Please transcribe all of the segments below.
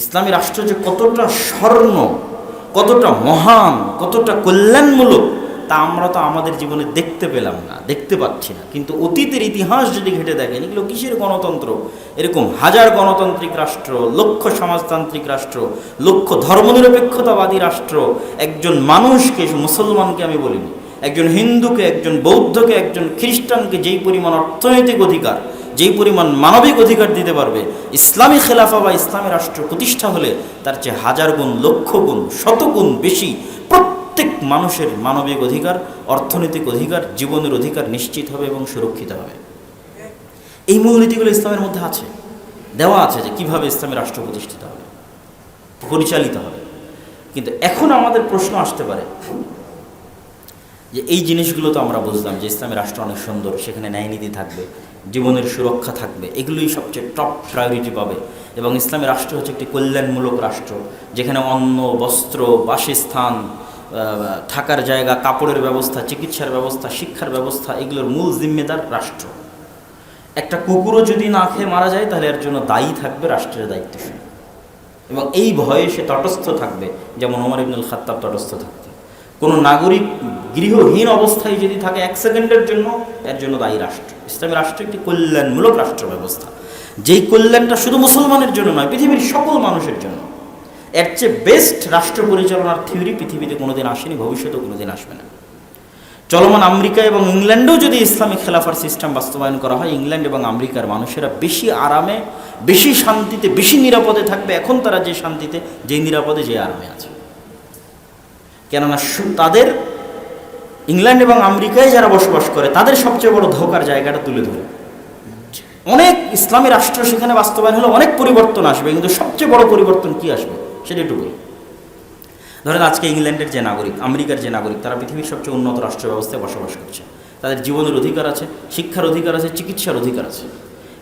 ইসলামী রাষ্ট্র যে কতটা স্বর্ণ, কতটা মহান, কতটা কল্যাণমূলক, তা আমরা তো আমাদের জীবনে দেখতে পেলাম না, দেখতে পাচ্ছি না। কিন্তু অতীতের ইতিহাস যদি ঘেটে দেখেন, এগুলো কিসের গণতন্ত্র? এরকম হাজার গণতান্ত্রিক রাষ্ট্র, লক্ষ সমাজতান্ত্রিক রাষ্ট্র, লক্ষ ধর্মনিরপেক্ষতাবাদী রাষ্ট্র, একজন মানুষকে, মুসলমানকে আমি বলিনি, একজন হিন্দুকে, একজন বৌদ্ধকে, একজন খ্রিস্টানকে যেই পরিমাণ অর্থনৈতিক অধিকার যেই পরিমাণ মানবিক অধিকার দিতে পারবে, ইসলামী খেলাফা বা ইসলামী রাষ্ট্র প্রতিষ্ঠা হলে তার চেয়ে হাজার গুণ, লক্ষ গুণ, শত গুণ বেশি প্রত্যেক মানুষের মানবিক অধিকার, অর্থনৈতিক অধিকার, জীবনের অধিকার নিশ্চিত হবে এবং সুরক্ষিত হবে। এই মূলনীতিগুলো ইসলামের মধ্যে আছে। দেওয়া আছে যে কীভাবে ইসলামী রাষ্ট্র প্রতিষ্ঠিত হবে, পরিচালিত হবে। কিন্তু এখন আমাদের প্রশ্ন আসতে পারে যে এই জিনিসগুলো তো আমরা বুঝলাম যে ইসলামী রাষ্ট্র অনেক সুন্দর, সেখানে ন্যায়নীতি থাকবে জীবনের সুরক্ষা থাকবে। এগুলোই সবচেয়ে টপ প্রায়োরিটি পাবে। এবং ইসলামী রাষ্ট্র হচ্ছে একটি কল্যাণমূলক রাষ্ট্র, যেখানে অন্ন, বস্ত্র, বাসস্থান থাকার জায়গা, কাপড়ের ব্যবস্থা, চিকিৎসার ব্যবস্থা, শিক্ষার ব্যবস্থা, এগুলোর মূল জিম্মেদার রাষ্ট্র। একটা কুকুরও যদি না খেয়ে মারা যায়, তাহলে এর জন্য দায়ী থাকবে রাষ্ট্রের দায়িত্বশীল। এবং এই ভয়ে সে তটস্থ থাকবে, যেমন ওমর ইবনুল খাত্তাব তটস্থ থাকতে কোনো নাগরিক গৃহহীন অবস্থায় যদি থাকে এক সেকেন্ডের জন্য, এর জন্য দায়ী রাষ্ট্র। ইসলামী রাষ্ট্র একটি কল্যাণমূলক রাষ্ট্র ব্যবস্থা। যেই কল্যাণটা শুধু মুসলমানের জন্য নয়, পৃথিবীর সকল মানুষের জন্য। এর চেয়ে বেস্ট রাষ্ট্র পরিচালনার থিওরি পৃথিবীতে কোনোদিন আসেনি, ভবিষ্যতেও কোনোদিন আসবে না। চলমান আমেরিকা এবং ইংল্যান্ডেও যদি ইসলামিক খেলাফার সিস্টেম বাস্তবায়ন করা হয়, ইংল্যান্ড এবং আমেরিকার মানুষেরা বেশি আরামে, বেশি শান্তিতে, বেশি নিরাপদে থাকবে। এখন তারা যে শান্তিতে, যে নিরাপদে, যে আরামে আছে। কেননা তাদের ইংল্যান্ড এবং আমেরিকায় যারা বসবাস করে, তাদের সবচেয়ে বড় ধোকার জায়গাটা তুলে ধরে। অনেক ইসলামী রাষ্ট্র সেখানে বাস্তবায়ন হলে অনেক পরিবর্তন আসবে, কিন্তু সবচেয়ে বড় পরিবর্তন কি আসবে? সেটা একটু বলি। ধরেন আজকে ইংল্যান্ডের যে নাগরিক, আমেরিকার যে নাগরিক, তারা পৃথিবীর সবচেয়ে উন্নত রাষ্ট্র ব্যবস্থায় বসবাস করছে। তাদের জীবনের অধিকার আছে, শিক্ষার অধিকার আছে, চিকিৎসার অধিকার আছে।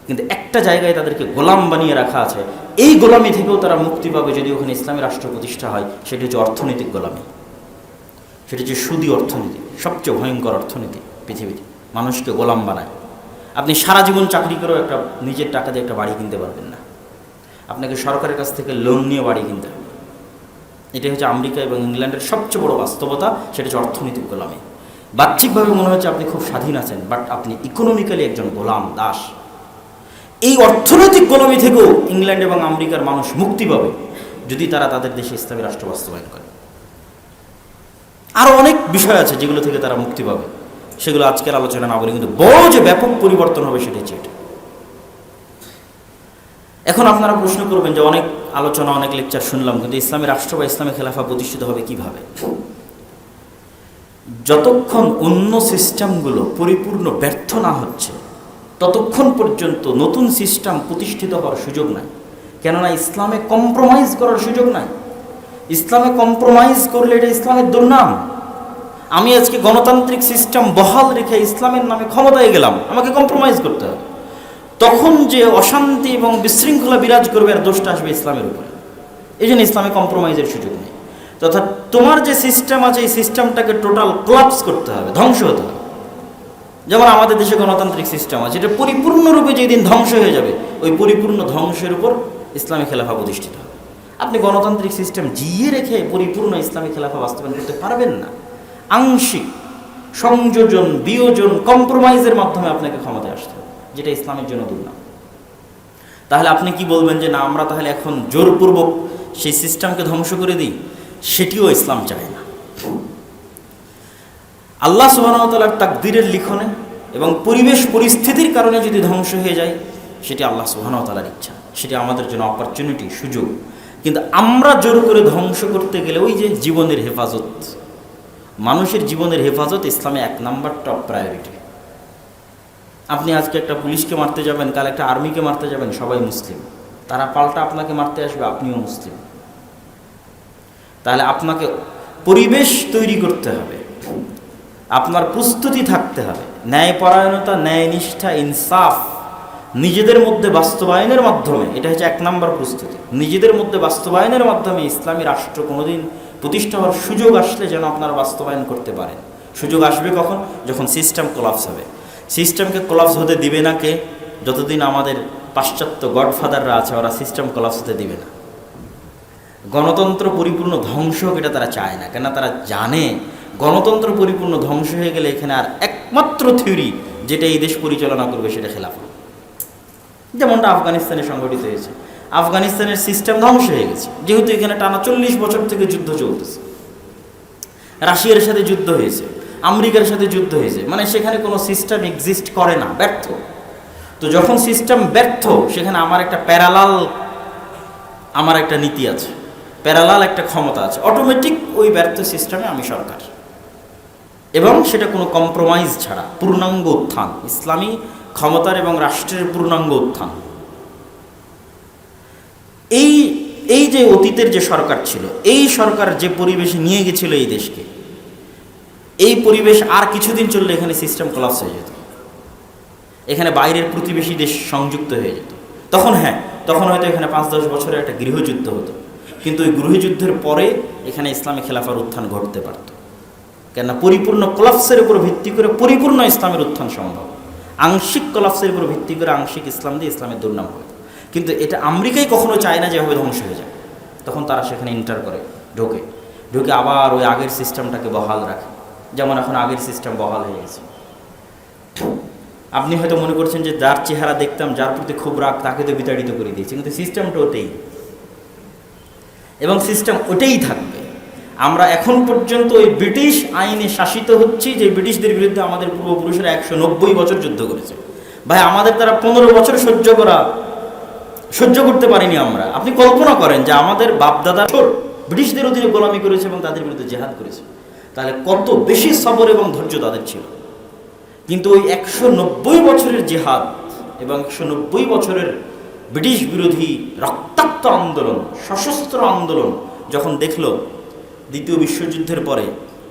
কিন্তু একটা জায়গায় তাদেরকে গোলাম বানিয়ে রাখা আছে, এই গোলামি থেকেও তারা মুক্তি পাবে যদি ওখানে ইসলামী রাষ্ট্র প্রতিষ্ঠা হয়, সেটি হচ্ছে অর্থনৈতিক গোলামি। সেটা হচ্ছে সুদি অর্থনীতি, সবচেয়ে ভয়ঙ্কর অর্থনীতি পৃথিবীতে। মানুষকে গোলাম বানায়। আপনি সারা জীবন চাকরি করেও একটা নিজের টাকা দিয়ে একটা বাড়ি কিনতে পারবেন না। আপনাকে সরকারের কাছ থেকে লোন নিয়ে বাড়ি কিনতে হবে। এটা হচ্ছে আমেরিকা এবং ইংল্যান্ডের সবচেয়ে বড় বাস্তবতা, সেটা হচ্ছে অর্থনৈতিক গোলামি। বাহ্যিকভাবে মনে হচ্ছে আপনি খুব স্বাধীন আছেন বাট আপনি ইকোনমিক্যালি একজন গোলাম, দাস। এই অর্থনৈতিক গোলামি থেকেও ইংল্যান্ড এবং আমেরিকার মানুষ মুক্তি পাবে, যদি তারা তাদের দেশে ইসলামী রাষ্ট্র বাস্তবায়ন করে। আরও অনেক বিষয় আছে যেগুলো থেকে তারা মুক্তি পাবে। সেগুলো আজকের আলোচনা না বলি কিন্তু বড় যে ব্যাপক পরিবর্তন হবে সেটা হচ্ছে এটা। এখন আপনারা প্রশ্ন করবেন যে অনেক আলোচনা, অনেক লেকচার শুনলাম, কিন্তু ইসলামী রাষ্ট্র বা ইসলামী খেলাফা প্রতিষ্ঠিত হবে কীভাবে? যতক্ষণ অন্য সিস্টেমগুলো পরিপূর্ণ ব্যর্থ না হচ্ছে, ততক্ষণ পর্যন্ত নতুন সিস্টেম প্রতিষ্ঠিত হওয়ার সুযোগ নাই। কেননা ইসলামে কম্প্রোমাইজ করার সুযোগ নাই। ইসলামে কম্প্রোমাইজ করলে এটা ইসলামের দুর্নাম। আমি আজকে গণতান্ত্রিক সিস্টেম বহাল রেখে ইসলামের নামে ক্ষমতায় গেলাম, আমাকে কম্প্রোমাইজ করতে হবে। তখন যে অশান্তি এবং বিশৃঙ্খলা বিরাজ করবে আর দোষটা আসবে ইসলামের উপরে। এই জন্য ইসলামে কম্প্রোমাইজের সুযোগ নেই। তথা তোমার যে সিস্টেম আছে, এই সিস্টেমটাকে টোটাল ক্লাপস করতে হবে, ধ্বংস হতে হবে। যেমন আমাদের দেশে গণতান্ত্রিক সিস্টেম আছে, এটা পরিপূর্ণরূপে যেদিন ধ্বংস হয়ে যাবে, ওই পরিপূর্ণ ধ্বংসের উপর ইসলামী খেলাফা প্রতিষ্ঠিত হবে। আপনি গণতান্ত্রিক সিস্টেম জিয়ে রেখে পরিপূর্ণ ইসলামী খেলাফা বাস্তবায়ন করতে পারবেন না। আংশিক সংযোজন, বিয়োজন, কম্প্রোমাইজের মাধ্যমে আপনাকে ক্ষমতায় আসতে হবে, যেটা ইসলামের জন্য দুর্নাম। তাহলে আপনি কি বলবেন যে, না, আমরা তাহলে এখন জোরপূর্বক সেই সিস্টেমকে ধ্বংস করে দিই সেটিও ইসলাম চায় না। আল্লাহ সুবাহতালার তাকদিরের লিখনে এবং পরিবেশ পরিস্থিতির কারণে যদি ধ্বংস হয়ে যায়, সেটি আল্লাহ সুবাহতালার ইচ্ছা। সেটি আমাদের জন্য অপরচুনিটি সুযোগ। কিন্তু আমরা জোর করে ধ্বংস করতে গেলে ওই যে জীবনের হেফাজত, মানুষের জীবনের হেফাজত ইসলামে এক নাম্বার টপ প্রায়োরিটি আপনি আজকে একটা পুলিশকে মারতে যাবেন, কাল একটা আর্মিকে মারতে যাবেন, সবাই মুসলিম। তারা পাল্টা আপনাকে মারতে আসবে, আপনিও মুসলিম। তাহলে আপনাকে পরিবেশ তৈরি করতে হবে, আপনার প্রস্তুতি থাকতে হবে। ন্যায়পরায়ণতা, ন্যায়নিষ্ঠা, ইনসাফ নিজেদের মধ্যে বাস্তবায়নের মাধ্যমে, এটা হচ্ছে এক নম্বর প্রস্তুতি, নিজেদের মধ্যে বাস্তবায়নের মাধ্যমে ইসলামী রাষ্ট্র কোনোদিন প্রতিষ্ঠা হওয়ার সুযোগ আসলে যেন আপনারা বাস্তবায়ন করতে পারেন। সুযোগ আসবে কখন? যখন সিস্টেম কোলাপস হবে। সিস্টেমকে কোলাপস হতে দিবে না কে? যতদিন আমাদের পাশ্চাত্য গডফাদাররা আছে, ওরা সিস্টেম কোলাপস হতে দিবে না। গণতন্ত্র পরিপূর্ণ ধ্বংস হোক এটা তারা চায় না কেন তারা জানে গণতন্ত্র পরিপূর্ণ ধ্বংস হয়ে গেলে এখানে আর একমাত্র থিওরি যেটা এই দেশ পরিচালনা করবে সেটা খেলাফত। যেমনটা আফগানিস্তানে সংগঠিত হয়েছে। আফগানিস্তানের সিস্টেম ধ্বংস হয়ে গেছে। যেহেতু এখানে টানা চল্লিশ বছর থেকে যুদ্ধ চলতেছে। রাশিয়ার সাথে যুদ্ধ হয়েছে, আমেরিকার সাথে যুদ্ধ হয়েছে। মানে সেখানে কোনো সিস্টেম এক্সিস্ট করে না, ব্যর্থ। তো যখন সিস্টেম ব্যর্থ, সেখানে আমার একটা প্যারালাল আমার একটা নীতি আছে। প্যারালাল একটা ক্ষমতা আছে। অটোমেটিক ওই ব্যর্থ সিস্টেমে আমি সরকার। এবং সেটা কোনো কম্প্রোমাইজ ছাড়া, পূর্ণাঙ্গ উত্থান, ইসলামী ক্ষমতার এবং রাষ্ট্রের পূর্ণাঙ্গ উত্থান। এই এই যে অতীতের যে সরকার ছিল, এই সরকার যে পরিবেশ নিয়ে গেছিল এই দেশকে, এই পরিবেশ আর কিছুদিন চললে এখানে সিস্টেম কলাপস হয়ে যেত। এখানে বাইরের প্রতিবেশী দেশ সংযুক্ত হয়ে যেত। তখন হ্যাঁ তখন হয়তো এখানে পাঁচ দশ বছরে একটা গৃহযুদ্ধ হতো। কিন্তু ওই গৃহযুদ্ধের পরে এখানে ইসলামী খেলাফার উত্থান ঘটতে পারত। কেননা পরিপূর্ণ কলাপসের উপর ভিত্তি করে পরিপূর্ণ ইসলামের উত্থান সম্ভব। আংশিক কলাপসের উপর ভিত্তি করে আংশিক ইসলাম দিয়ে ইসলামের দুর্নাম হয়। কিন্তু এটা আমেরিকাই কখনো চায় না যে এভাবে ধ্বংস হয়ে যায়। তখন তারা সেখানে ইন্টার করে, ঢোকে। ঢুকে আবার ওই আগের সিস্টেমটাকে বহাল রাখে। যেমন এখন আগের সিস্টেম বহাল হয়ে গেছে। আপনি হয়তো মনে করছেন যে যার চেহারা দেখতাম, যার প্রতি খুব রাগ, তাকে তো বিতাড়িত করে দিয়েছে। কিন্তু সিস্টেমটা ওটাই এবং সিস্টেম ওটাই থাকবে। আমরা এখন পর্যন্ত ওই ব্রিটিশ আইনে শাসিত হচ্ছি, যে ব্রিটিশদের বিরুদ্ধে আমাদের পূর্বপুরুষেরা একশো নব্বই বছর যুদ্ধ করেছে। ভাই, আমাদের তারা পনেরো বছর সহ্য করা, সহ্য করতে পারিনি আমরা। আপনি কল্পনা করেন যে আমাদের বাপদাদা ব্রিটিশদের অধীনে গোলামি করেছে এবং তাদের বিরুদ্ধে জেহাদ করেছে। তাহলে কত বেশি সবর এবং ধৈর্য তাদের ছিল। কিন্তু ওই একশো নব্বই বছরের জেহাদ এবং একশো নব্বই বছরের ব্রিটিশ বিরোধী রক্তাক্ত আন্দোলন, সশস্ত্র আন্দোলন যখন দেখল দ্বিতীয় বিশ্বযুদ্ধের পরে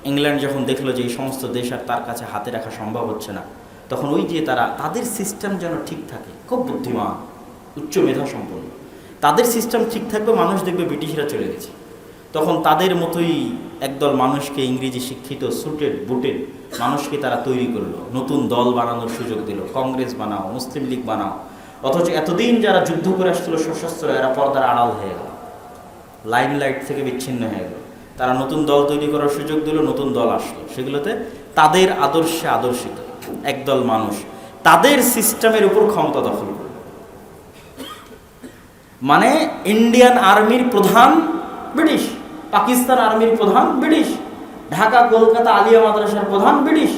ইংল্যান্ড যখন দেখল যে এই সমস্ত দেশ আর তার কাছে হাতে রাখা সম্ভব হচ্ছে না, তখন ওই যে তারা, তাদের সিস্টেম যেন ঠিক থাকে, খুব বুদ্ধিমান, উচ্চ মেধা সম্পন্ন, তাদের সিস্টেম ঠিক থাকবে, মানুষ দেখবে ব্রিটিশরা চলে গেছে। তখন তাদের মতোই একদল মানুষকে ইংরেজি শিক্ষিত সুটেড বুটেড মানুষকে তারা তৈরি করল, নতুন দল বানানোর সুযোগ দিল কংগ্রেস বানাও, মুসলিম লীগ বানাও, অথচ এতদিন যারা যুদ্ধ করে আসছিল সশস্ত্র এরা পর্দার আড়াল হয়ে গেল লাইম লাইট থেকে বিচ্ছিন্ন হয়ে গেল। তারা নতুন দল তৈরি করার সুযোগ দিল, নতুন দল আসলো। সেগুলোতে তাদের আদর্শে আদর্শিত, একদল মানুষ। তাদের সিস্টেমের উপর ক্ষমতা দখল করল মানে ইন্ডিয়ান আর্মির প্রধান ব্রিটিশ, পাকিস্তান আর্মির প্রধান ব্রিটিশ, ঢাকা, কলকাতা, আলিয়া মাদ্রাসার প্রধান ব্রিটিশ।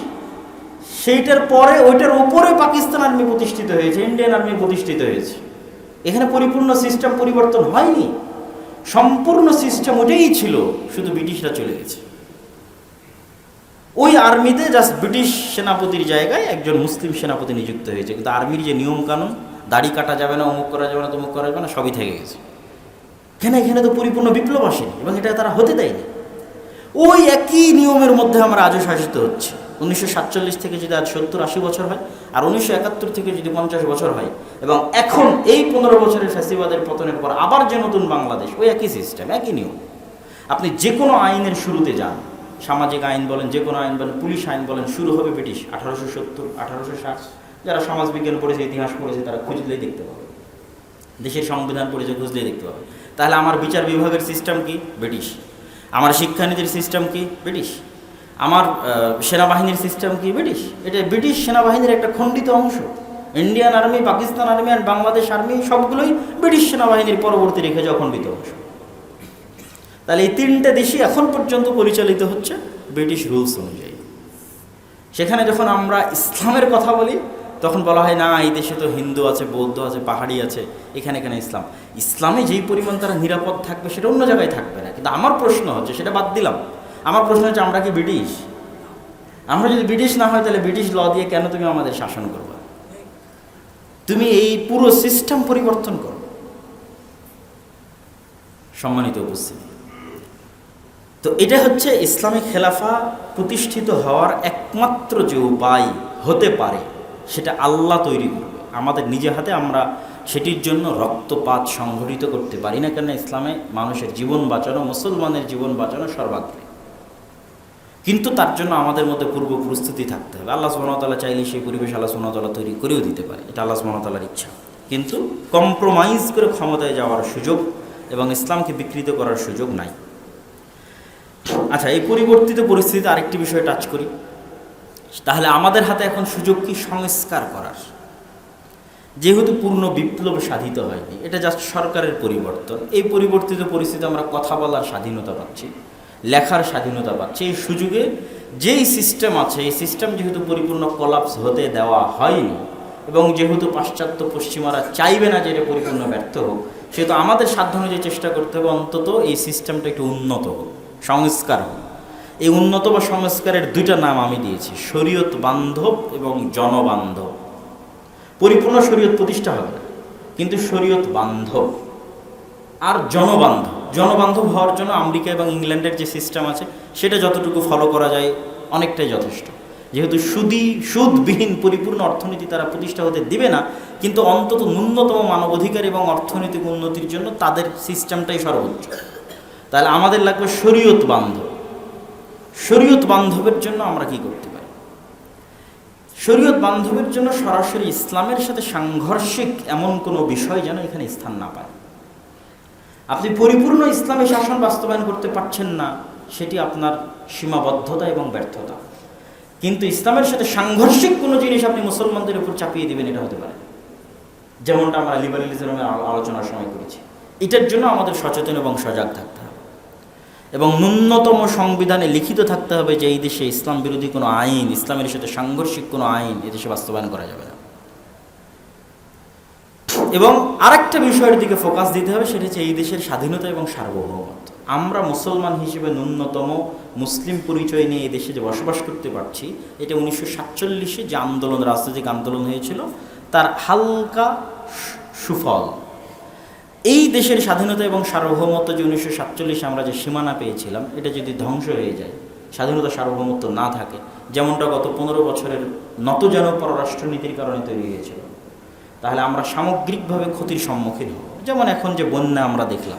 সেইটার পরে, ওইটার উপরে পাকিস্তান আর্মি প্রতিষ্ঠিত হয়েছে, ইন্ডিয়ান আর্মি প্রতিষ্ঠিত হয়েছে। এখানে পরিপূর্ণ সিস্টেম পরিবর্তন হয়নি। সম্পূর্ণ সিস্টেম ওটাই ছিল, শুধু ব্রিটিশরা চলে গেছে। ওই আর্মিতে জাস্ট ব্রিটিশ সেনাপতির জায়গায় একজন মুসলিম সেনাপতি নিযুক্ত হয়েছে। কিন্তু আর্মির যে নিয়ম কানুন দাড়ি কাটা যাবে না, অমুক করা যাবে না, তমুক করা যাবে না, সবই থেকে গেছে। কেন এখানে তো পরিপূর্ণ বিপ্লব আসেনি, এবং এটা তারা হতে দেয়নি। ওই একই নিয়মের মধ্যে আমরা আজও শাসিত হচ্ছে। উনিশশো সাতচল্লিশ থেকে যদি আজ সত্তর আশি বছর হয়, আর উনিশশো একাত্তর থেকে যদি পঞ্চাশ বছর হয়, এবং এখন এই পনেরো বছরের ফ্যাসিবাদের পতনের পর আবার যে নতুন বাংলাদেশ, ওই একই সিস্টেম একই নিয়ম। আপনি যে কোনো আইনের শুরুতে যান, সামাজিক আইন বলেন যে কোনো আইন বলেন, পুলিশ আইন বলেন, শুরু হবে ব্রিটিশ, আঠারোশো সত্তর, আঠারোশো ষাট, যারা সমাজবিজ্ঞান পড়েছে, ইতিহাস পড়েছে, তারা খুঁজলেই দেখতে পাবে। দেশের সংবিধান পড়েছে, খুঁজলেই দেখতে পাবে। তাহলে আমার বিচার বিভাগের সিস্টেম কি? ব্রিটিশ। আমার শিক্ষানীতির সিস্টেম কি? ব্রিটিশ। আমার সেনাবাহিনীর সিস্টেম কি ব্রিটিশ? এটা ব্রিটিশ সেনাবাহিনীর একটা খণ্ডিত অংশ। ইন্ডিয়ান আর্মি পাকিস্তান আর্মি আর বাংলাদেশ আর্মি সবগুলোই ব্রিটিশ সেনাবাহিনীর পরবর্তী রেখে যাওয়া খণ্ডিত অংশ। তাহলে এই তিনটে দেশই এখন পর্যন্ত পরিচালিত হচ্ছে ব্রিটিশ রুলস অনুযায়ী। সেখানে যখন আমরা ইসলামের কথা বলি, তখন বলা হয়, না, এই দেশে তো হিন্দু আছে, বৌদ্ধ আছে, পাহাড়ি আছে, এখানে এখানে ইসলাম? ইসলামে যেই পরিমাণ তারা নিরাপদ থাকবে, সেটা অন্য জায়গায় থাকবে না। কিন্তু আমার প্রশ্ন হচ্ছে, সেটা বাদ দিলাম। আমার প্রশ্ন হচ্ছে, আমরা কি ব্রিটিশ? আমরা যদি ব্রিটিশ না হয়, তাহলে ব্রিটিশ ল দিয়ে কেন তুমি আমাদের শাসন করবে? তুমি এই পুরো সিস্টেম পরিবর্তন করো। সম্মানিত উপস্থিতি। তো এটা হচ্ছে ইসলামিক খেলাফা প্রতিষ্ঠিত হওয়ার একমাত্র যে উপায় হতে পারে, সেটা আল্লাহ তৈরি করবে। আমাদের নিজে হাতে আমরা সেটির জন্য রক্তপাত সংঘটিত করতে পারি না কেন ইসলামে মানুষের জীবন বাঁচানো, মুসলমানের জীবন বাঁচানো সর্বাগ্রে। কিন্তু তার জন্য আমাদের মধ্যে পূর্ব প্রস্তুতি থাকতে হবে। আল্লাহ সুবহানাহু চাইলে সেই পরিবেশ আল্লাহ সুবহানাহু তৈরি করেও দিতে পারে। এটা আল্লাহ ইচ্ছা। কিন্তু কম্প্রোমাইজ করে ক্ষমতায় যাওয়ার সুযোগ এবং ইসলামকে বিকৃত করার সুযোগ নাই। আচ্ছা এই পরিবর্তিত পরিস্থিতিতে আরেকটি বিষয় টাচ করি। তাহলে আমাদের হাতে এখন সুযোগ কি? সংস্কার করার। যেহেতু পূর্ণ বিপ্লব সাধিত হয়নি, এটা জাস্ট সরকারের পরিবর্তন। এই পরিবর্তিত পরিস্থিতি আমরা কথা বলার স্বাধীনতা পাচ্ছি। লেখার স্বাধীনতা পাচ্ছি। এই সুযোগে যেই সিস্টেম আছে, এই সিস্টেম যেহেতু পরিপূর্ণ কলাপস হতে দেওয়া হয়নি এবং যেহেতু পাশ্চাত্য পশ্চিমারা চাইবে না যে এটা পরিপূর্ণ ব্যর্থ হোক, সেহেতু আমাদের সাধ্য অনুযায়ী চেষ্টা করতে হবে অন্তত এই সিস্টেমটা একটু উন্নত হোক, সংস্কার হোক। এই উন্নত বা সংস্কারের দুইটা নাম আমি দিয়েছি, শরীয়ত বান্ধব এবং জনবান্ধব। পরিপূর্ণ শরীয়ত প্রতিষ্ঠা হবে না, কিন্তু শরীয়ত বান্ধব আর জনবান্ধব। জনবান্ধব হওয়ার জন্য আমেরিকা এবং ইংল্যান্ডের যে সিস্টেম আছে, সেটা যতটুকু ফলো করা যায়, অনেকটাই যথেষ্ট। যেহেতু সুদি, সুদবিহীন, পরিপূর্ণ অর্থনীতি তারা প্রতিষ্ঠা হতে দিবে না, কিন্তু অন্তত ন্যূনতম মানবাধিকার এবং অর্থনৈতিক উন্নতির জন্য তাদের সিস্টেমটাই সর্বোচ্চ। তাহলে আমাদের লাগবে শরীয়ত বান্ধব। শরীয়ত বান্ধবের জন্য আমরা কি করতে পারি? শরীয়ত বান্ধবের জন্য সরাসরি ইসলামের সাথে সাংঘর্ষিক এমন কোনো বিষয় যেন এখানে স্থান না পায়। আপনি পরিপূর্ণ ইসলামী শাসন বাস্তবায়ন করতে পারছেন না, সেটি আপনার সীমাবদ্ধতা এবং ব্যর্থতা। কিন্তু ইসলামের সাথে সাংঘর্ষিক কোনো জিনিস আপনি মুসলমানদের উপর চাপিয়ে দিবেন, এটা হতে পারে। যেমনটা আমরা লিবারেলিজমের আলো- আলোচনার সময় করেছি। এটার জন্য আমাদের সচেতন এবং সজাগ থাকতে হবে। এবং ন্যূনতম সংবিধানে লিখিত থাকতে হবে যে এই দেশে ইসলাম বিরোধী কোনো আইন, ইসলামের সাথে সাংঘর্ষিক কোনো আইন এদেশে বাস্তবায়ন করা যাবে না। এবং আরেকটা বিষয়ের দিকে ফোকাস দিতে হবে, সেটা হচ্ছে এই দেশের স্বাধীনতা এবং সার্বভৌমত্ব। আমরা মুসলমান হিসেবে ন্যূনতম মুসলিম পরিচয় নিয়ে এই দেশে যে বসবাস করতে পারছি, এটা উনিশশো সাতচল্লিশে যে আন্দোলন, রাজনৈতিক আন্দোলন হয়েছিল, তার হালকা সুফল। এই দেশের স্বাধীনতা এবং সার্বভৌমত্ব যে উনিশশো সাতচল্লিশে আমরা যে সীমানা পেয়েছিলাম, এটা যদি ধ্বংস হয়ে যায়, স্বাধীনতা, সার্বভৌমত্ব না থাকে, যেমনটা গত পনেরো বছরের নতজন পররাষ্ট্রনীতির কারণে তৈরি হয়েছিল তাহলে আমরা সামগ্রিকভাবে ক্ষতির সম্মুখীন হব। যেমন এখন যে বন্যা আমরা দেখলাম।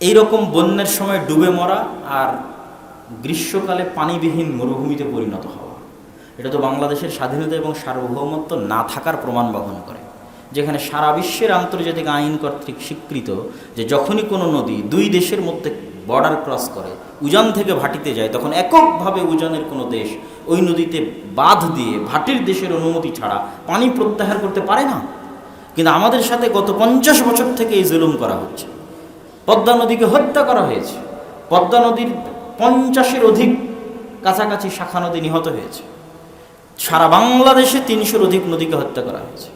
এই রকম বন্যার সময় ডুবে মরা আর গ্রীষ্মকালে পানিবিহীন মরুভূমিতে পরিণত হওয়া। এটা তো বাংলাদেশের স্বাধীনতা এবং সার্বভৌমত্ব না থাকার প্রমাণ বহন করে। যেখানে সারা বিশ্বের আন্তর্জাতিক আইন কর্তৃক স্বীকৃত যে যখনই কোনো নদী দুই দেশের মধ্যে বর্ডার ক্রস করে, উজান থেকে ভাটিতে যায়, তখন এককভাবে উজানের কোনো দেশ ওই নদীতে বাঁধ দিয়ে ভাটির দেশের অনুমতি ছাড়া পানি প্রত্যাহার করতে পারে না। কিন্তু আমাদের সাথে গত পঞ্চাশ বছর থেকে এই জুলুম করা হচ্ছে। পদ্মা নদীকে হত্যা করা হয়েছে। পদ্মা নদীর পঞ্চাশের অধিক কাছাকাছি শাখা নদী নিহত হয়েছে। সারা বাংলাদেশে তিনশোর অধিক নদীকে হত্যা করা হয়েছে।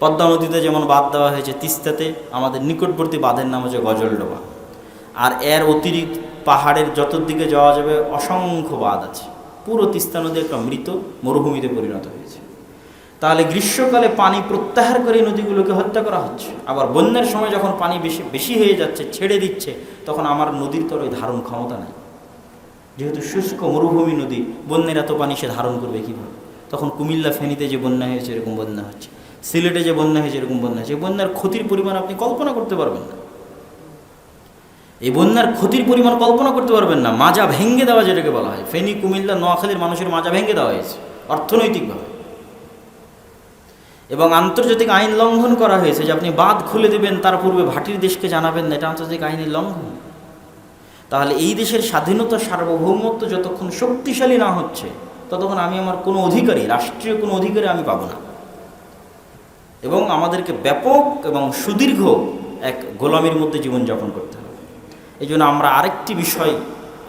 পদ্মা নদীতে যেমন বাদ দেওয়া হয়েছে, তিস্তাতে আমাদের নিকটবর্তী বাঁধের নাম হচ্ছে গজলডোবা। আর এর অতিরিক্ত পাহাড়ের যতদিকে যাওয়া যাবে, অসংখ্য বাঁধ আছে। পুরো তিস্তা নদী একটা মৃত মরুভূমিতে পরিণত হয়েছে। তাহলে গ্রীষ্মকালে পানি প্রত্যাহার করে নদীগুলোকে হত্যা করা হচ্ছে। আবার বন্যার সময় যখন পানি বেশি বেশি হয়ে যাচ্ছে, ছেড়ে দিচ্ছে, তখন আমার নদীর তোর ওই ধারণ ক্ষমতা নেই। যেহেতু শুষ্ক মরুভূমি নদী, বন্যের এত পানি সে ধারণ করবে কীভাবে? তখন কুমিল্লা ফেনীতে যে বন্যা হয়েছে, এরকম বন্যা হচ্ছে। সিলেটে যে বন্যা হয়েছে, এরকম বন্যা এই বন্যার ক্ষতির পরিমাণ আপনি কল্পনা করতে পারবেন না। এই বন্যার ক্ষতির পরিমাণ কল্পনা করতে পারবেন না। মাজা ভেঙ্গে দেওয়া যেটাকে বলা হয়। ফেনী, কুমিল্লা, নোয়াখালীর মানুষের মাজা ভেঙ্গে দেওয়া হয়েছে, অর্থনৈতিকভাবে। এবং আন্তর্জাতিক আইন লঙ্ঘন করা হয়েছে যে আপনি বাঁধ খুলে দেবেন, তার পূর্বে ভাটির দেশকে জানাবেন না, এটা আন্তর্জাতিক আইনের লঙ্ঘন। তাহলে এই দেশের স্বাধীনতা, সার্বভৌমত্ব যতক্ষণ শক্তিশালী না হচ্ছে, ততক্ষণ আমি আমার কোনো অধিকারী, রাষ্ট্রীয় কোনো অধিকারী আমি পাবো না। এবং আমাদেরকে ব্যাপক এবং সুদীর্ঘ এক গোলামির মধ্যে জীবনযাপন করতে এই জন্য আমরা আরেকটি বিষয়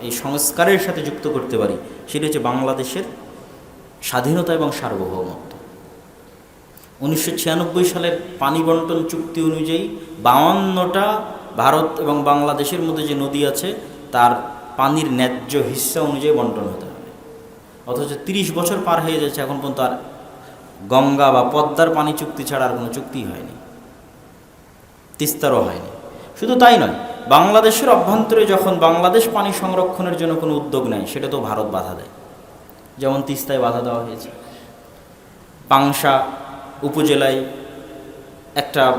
এই সংস্কারের সাথে যুক্ত করতে পারি, সেটি হচ্ছে বাংলাদেশের স্বাধীনতা এবং সার্বভৌমত্ব। উনিশশো ছিয়ানব্বই সালের পানি বন্টন চুক্তি অনুযায়ী বাউান্নটা ভারত এবং বাংলাদেশের মধ্যে যে নদী আছে, তার পানির ন্যায্য হিস্সা অনুযায়ী বন্টন হতে হবে। অথচ তিরিশ বছর পার হয়ে যাচ্ছে, এখন পর্যন্ত আর গঙ্গা বা পদ্মার পানি চুক্তি ছাড়া আর কোনো চুক্তিই হয়নি। তিস্তারও হয়নি। শুধু তাই নয় বাংলাদেশের অভ্যন্তরে যখন বাংলাদেশ পানি সংরক্ষণের জন্য কোনো উদ্যোগ নেয়, সেটা তো ভারত বাধা দেয়। যেমন তিস্তায় বাধা দেওয়া হয়েছে। পাংশা উপজেলায় একটা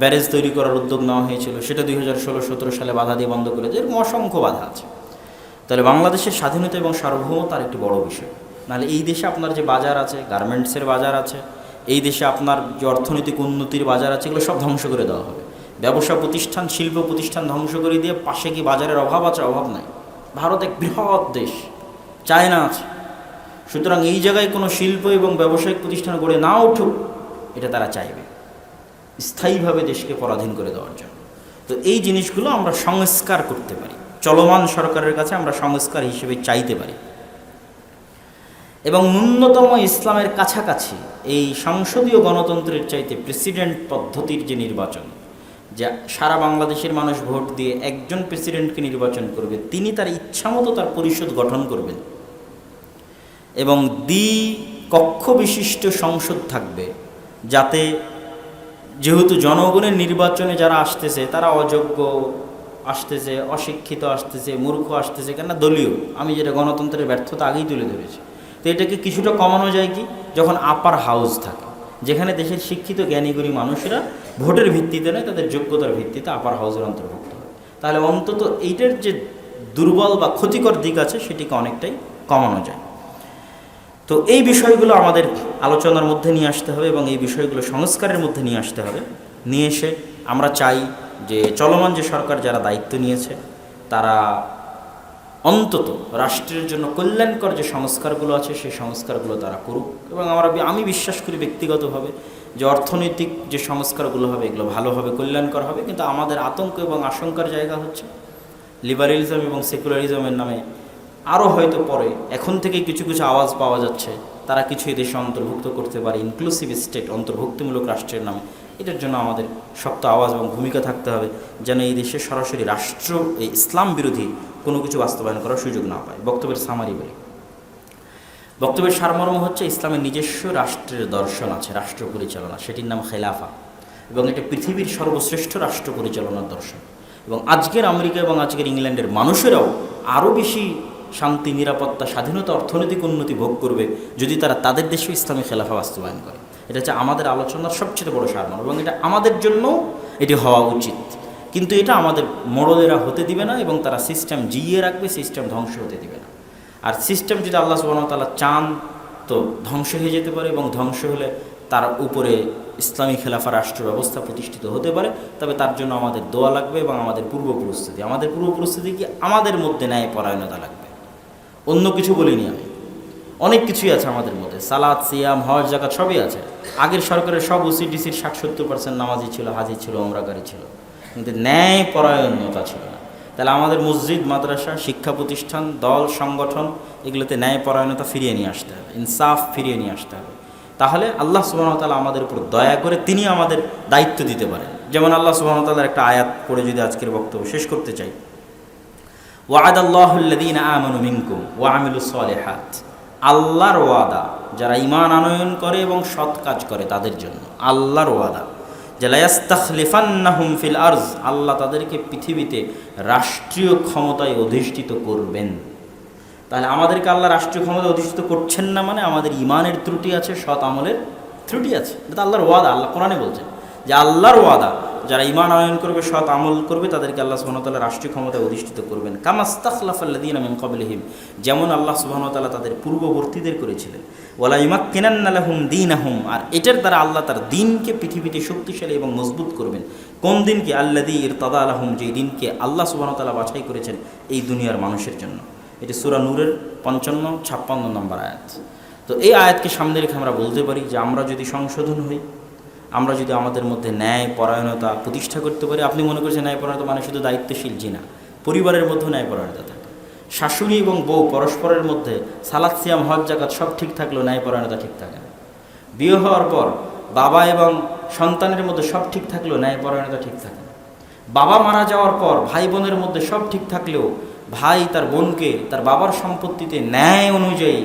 ব্যারেজ তৈরি করার উদ্যোগ নেওয়া হয়েছিল। সেটা দুই হাজার ষোলো সতেরো সালে বাধা দিয়ে বন্ধ করে এরকম অসংখ্য বাধা আছে। তাহলে বাংলাদেশের স্বাধীনতা এবং সার্বভৌমতা আর একটি বড় বিষয়। নাহলে এই দেশে আপনার যে বাজার আছে গার্মেন্টসের বাজার আছে, এই দেশে আপনার যে অর্থনৈতিক উন্নতির বাজার আছে, এগুলো সব ধ্বংস করে দেওয়া হবে। ব্যবসা প্রতিষ্ঠান, শিল্প প্রতিষ্ঠান ধ্বংস করে দিয়ে পাশে কি বাজারের অভাব আছে? অভাব নাই। ভারত এক বৃহৎ দেশ। চায়না আছে। সুতরাং এই জায়গায় কোনো শিল্প এবং ব্যবসায়িক প্রতিষ্ঠান গড়ে না উঠুক, এটা তারা চাইবে। স্থায়ীভাবে দেশকে পরাধীন করে দেওয়ার জন্য। তো এই জিনিসগুলো আমরা সংস্কার করতে পারি। চলমান সরকারের কাছে আমরা সংস্কার হিসেবে চাইতে পারি। এবং ন্যূনতম ইসলামের কাছাকাছি এই সংসদীয় গণতন্ত্রের চাইতে প্রেসিডেন্ট পদ্ধতির যে নির্বাচন যা সারা বাংলাদেশের মানুষ ভোট দিয়ে একজন প্রেসিডেন্টকে নির্বাচন করবে, তিনি তার ইচ্ছামতো তার পরিষদ গঠন করবেন। এবং দ্বি কক্ষ বিশিষ্ট সংসদ থাকবে, যাতে যেহেতু জনগণের নির্বাচনে যারা আসতেছে, তারা অযোগ্য আসতেছে, অশিক্ষিত আসতেছে, মূর্খ আসতেছে, কেননা দলীয়। আমি যেটা গণতন্ত্রের ব্যর্থতা আগেই তুলে ধরেছি। তো এটাকে কিছুটা কমানো যায় কি? যখন আপার হাউস থাকে। যেখানে দেশের শিক্ষিত জ্ঞানীগুণী মানুষেরা ভোটের ভিত্তিতে নয়, তাদের যোগ্যতার ভিত্তিতে আপার হাউসের অন্তর্ভুক্ত হয়। তাহলে অন্তত এইটার যে দুর্বল বা ক্ষতিকর দিক আছে, সেটিকে অনেকটাই কমানো যায়। তো এই বিষয়গুলো আমাদের আলোচনার মধ্যে নিয়ে আসতে হবে এবং এই বিষয়গুলো সংস্কারের মধ্যে নিয়ে আসতে হবে। নিয়ে এসে আমরা চাই যে চলমান যে সরকার যারা দায়িত্ব নিয়েছে, তারা অন্তত রাষ্ট্রের জন্য কল্যাণকর যে সংস্কারগুলো আছে, সেই সংস্কারগুলো তারা করুক। এবং আমরা আমি বিশ্বাস করি ব্যক্তিগতভাবে যে অর্থনৈতিক যে সংস্কারগুলো হবে, এগুলো ভালোভাবে কল্যাণকর হবে। কিন্তু আমাদের আতঙ্ক এবং আশঙ্কার জায়গা হচ্ছে লিবারেলিজম এবং সেকুলারিজমের নামে আরও হয়তো পরে, এখন থেকে কিছু কিছু আওয়াজ পাওয়া যাচ্ছে। তারা কিছু এই দেশে অন্তর্ভুক্ত করতে পারে ইনক্লুসিভ স্টেট অন্তর্ভুক্তিমূলক রাষ্ট্রের নামে। এটার জন্য আমাদের শক্ত আওয়াজ এবং ভূমিকা থাকতে হবে যেন এই দেশে সরাসরি রাষ্ট্র, এই ইসলাম বিরোধী কোনো কিছু বাস্তবায়ন করার সুযোগ না পায়। বক্তব্যের সামারি বলে। বক্তব্যের সারমর্ম হচ্ছে ইসলামের নিজস্ব রাষ্ট্রের দর্শন আছে, রাষ্ট্র পরিচালনা, সেটির নাম খেলাফা। এবং এটা পৃথিবীর সর্বশ্রেষ্ঠ রাষ্ট্র পরিচালনার দর্শন। এবং আজকের আমেরিকা এবং আজকের ইংল্যান্ডের মানুষেরাও আরও বেশি শান্তি, নিরাপত্তা, স্বাধীনতা, অর্থনৈতিক উন্নতি ভোগ করবে যদি তারা তাদের দেশেও ইসলামী খেলাফা বাস্তবায়ন করে। এটা হচ্ছে আমাদের আলোচনার সবচেয়ে বড় সারমর্ম এবং এটা আমাদের জন্য এটি হওয়া উচিত। কিন্তু এটা আমাদের মরদেরা হতে দিবে না এবং তারা সিস্টেম জিইয়ে রাখবে, সিস্টেম ধ্বংস হতে দিবে না। আর সিস্টেম যদি আল্লাহ সুবাহতাল্লাহ চান তো ধ্বংস হয়ে যেতে পারে এবং ধ্বংস হলে তার উপরে ইসলামী খেলাফা রাষ্ট্র ব্যবস্থা প্রতিষ্ঠিত হতে পারে, তবে তার জন্য আমাদের দোয়া লাগবে এবং আমাদের পূর্ব পরিস্থিতি আমাদের পূর্ব পরিস্থিতি কি আমাদের মধ্যে ন্যায় পরায়ণতা লাগবে? অন্য কিছু বলিনি আমি। অনেক কিছুই আছে আমাদের মধ্যে। সালাদ, সিয়াম, হজ জাকাত সবই আছে। আগের সরকারের সব ওসিডিসির ষাট সত্তর পার্সেন্ট নামাজি ছিল, হাজি ছিল অমরাকারী ছিল। কিন্তু ন্যায় পরায়ণতা ছিল না। তাহলে আমাদের মসজিদ, মাদ্রাসা, শিক্ষা প্রতিষ্ঠান, দল, সংগঠন, এগুলোতে ন্যায় পরায়ণতা ফিরিয়ে নিয়ে আসতে হবে, ইনসাফ ফিরিয়ে নিয়ে আসতে হবে। তাহলে আল্লাহ সুবাহতালা আমাদের উপর দয়া করে তিনি আমাদের দায়িত্ব দিতে পারেন। যেমন আল্লাহ সুবাহতালার একটা আয়াত পড়ে যদি আজকের বক্তব্য শেষ করতে চাই। ওয়াদ আল্লাহুল্লাদিন আমানু মিনকুম ওয়া আমিলুস সালেহাত। আল্লাহর ওয়াদা, যারা ইমান আনয়ন করে এবং সৎ কাজ করে তাদের জন্য। আল্লাহর ওয়াদা। যে লায়াস্তাখলিফান্নাহুম ফিল আর্জ, আল্লাহ তাদেরকে পৃথিবীতে রাষ্ট্রীয় ক্ষমতায় অধিষ্ঠিত করবেন। তাহলে আমাদেরকে আল্লাহ রাষ্ট্রীয় ক্ষমতায় অধিষ্ঠিত করছেন না মানে আমাদের ইমানের ত্রুটি আছে, সৎ আমলের ত্রুটি আছে। এটা আল্লাহর ওয়াদা, আল্লাহ কোরআনে বলছেন যে আল্লাহর ওয়াদা যারা ইমান আয়ন করবে, সৎ আমল করবে, তাদেরকে আল্লাহ সুবাহতাল্লাহ রাষ্ট্রীয় ক্ষমতায় অধিষ্ঠিত করবেন। কামাস্তাখলাফাল্লাদিন আমিন কবলহিম যেমন আল্লাহ সুবাহতাল্লাহ তাদের পূর্ববর্তীদের করেছিলেন। ওলা ইমাক কেনান্নালাহুম দিন আহুম আর এটার দ্বারা আল্লাহ তার দিনকে পৃথিবীতে শক্তিশালী এবং মজবুত করবেন। কোন দিনকে আল্লাদি ইর তাদা আলহম যে দিনকে আল্লাহ সুবাহতাল্লাহ বাছাই করেছেন এই দুনিয়ার মানুষের জন্য। এটি সুরা নূরের পঞ্চান্ন, ছাপ্পান্ন নম্বর আয়াত। তো এই আয়াতকে সামনে রেখে আমরা বলতে পারি যে আমরা যদি সংশোধন হই আমরা যদি আমাদের মধ্যে ন্যায় পরায়ণতা প্রতিষ্ঠা করতে পারি, আপনি মনে করছেন ন্যায়পরায়ণতা মানে শুধু দায়িত্বশীল জি না পরিবারের মধ্যেও ন্যায়পরায়ণতা থাকে। শাশুড়ি এবং বউ পরস্পরের মধ্যে সালাদ, সিয়াম, হজ, জাকাত সব ঠিক থাকলেও ন্যায়পরায়ণতা ঠিক থাকে না। বিয়ে হওয়ার পর বাবা এবং সন্তানের মধ্যে সব ঠিক থাকলেও ন্যায়পরায়ণতা ঠিক থাকে না। বাবা মারা যাওয়ার পর ভাই বোনের মধ্যে সব ঠিক থাকলেও ভাই তার বোনকে, তার বাবার সম্পত্তিতে ন্যায় অনুযায়ী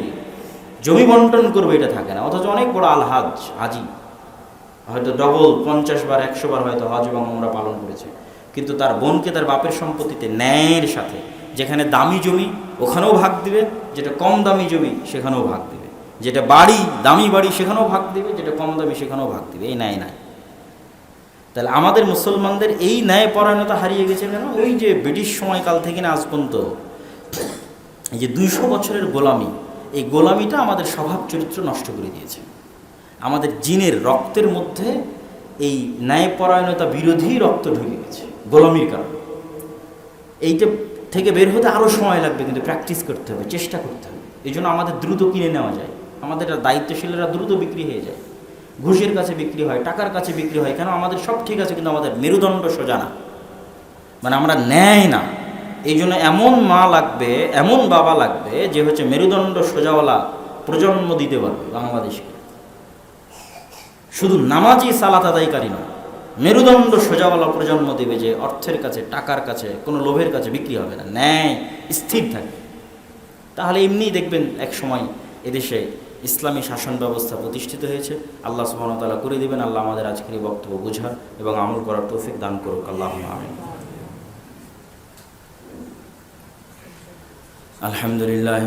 জমি বন্টন করবে এটা থাকে না। অথচ অনেক বড় আলহাজ, হাজি। হয়তো ডবল পঞ্চাশ বার, একশো বার হয়তো হজ এবং আমরা পালন করেছে। কিন্তু তার বোনকে তার বাপের সম্পত্তিতে ন্যায়ের সাথে, যেখানে দামি জমি ওখানেও ভাগ দিবে, যেটা কম দামি জমি সেখানেও ভাগ দিবে। যেটা বাড়ি, দামি বাড়ি সেখানেও ভাগ দিবে, যেটা কম দামি সেখানেও ভাগ দিবে। এই ন্যায় নাই। তাহলে আমাদের মুসলমানদের এই ন্যায় পরায়ণতা হারিয়ে গেছে কেন? ওই যে ব্রিটিশ সময়কাল থেকে না আজ পর্যন্ত, এই যে দুইশো বছরের গোলামি, এই গোলামিটা আমাদের স্বভাব চরিত্র নষ্ট করে দিয়েছে। আমাদের জিনের রক্তের মধ্যে এই ন্যায়পরায়ণতা বিরোধী রক্ত ঢুকে গেছে, গোলামির কারণে। এইটা থেকে বের হতে আরও সময় লাগবে, কিন্তু প্র্যাকটিস করতে হবে, চেষ্টা করতে হবে। এই জন্য আমাদের দ্রুত কিনে নেওয়া যায়। আমাদের দায়িত্বশীলরা দ্রুত বিক্রি হয়ে যায়। ঘুষের কাছে বিক্রি হয়, টাকার কাছে বিক্রি হয়, কেন আমাদের সব ঠিক আছে, কিন্তু আমাদের মেরুদণ্ড সোজা না। মানে আমরা নেয় না। এই জন্য এমন মা লাগবে, এমন বাবা লাগবে, যে হচ্ছে মেরুদণ্ড সোজাওয়ালা প্রজন্ম দিতে পারবে বাংলাদেশকে। শুধু নামাজই সালাত আদায়কারী নয়, মেরুদণ্ড সোজাওয়ালা প্রজন্ম দেবে যে অর্থের কাছে, টাকার কাছে, কোনো লোভের কাছে বিক্রি হবে না, ন্যায়, স্থির থাকবে তাহলে এমনিই দেখবেন এক সময় এদেশে ইসলামী শাসন ব্যবস্থা প্রতিষ্ঠিত হয়েছে। আল্লাহ সুবাহতালা করে দেবেন, আল্লাহ আমাদের আজকের এই বক্তব্য বোঝার এবং আমল করার তৌফিক দান করুক আল্লাহ আমিন। আলহামদুলিল্লাহ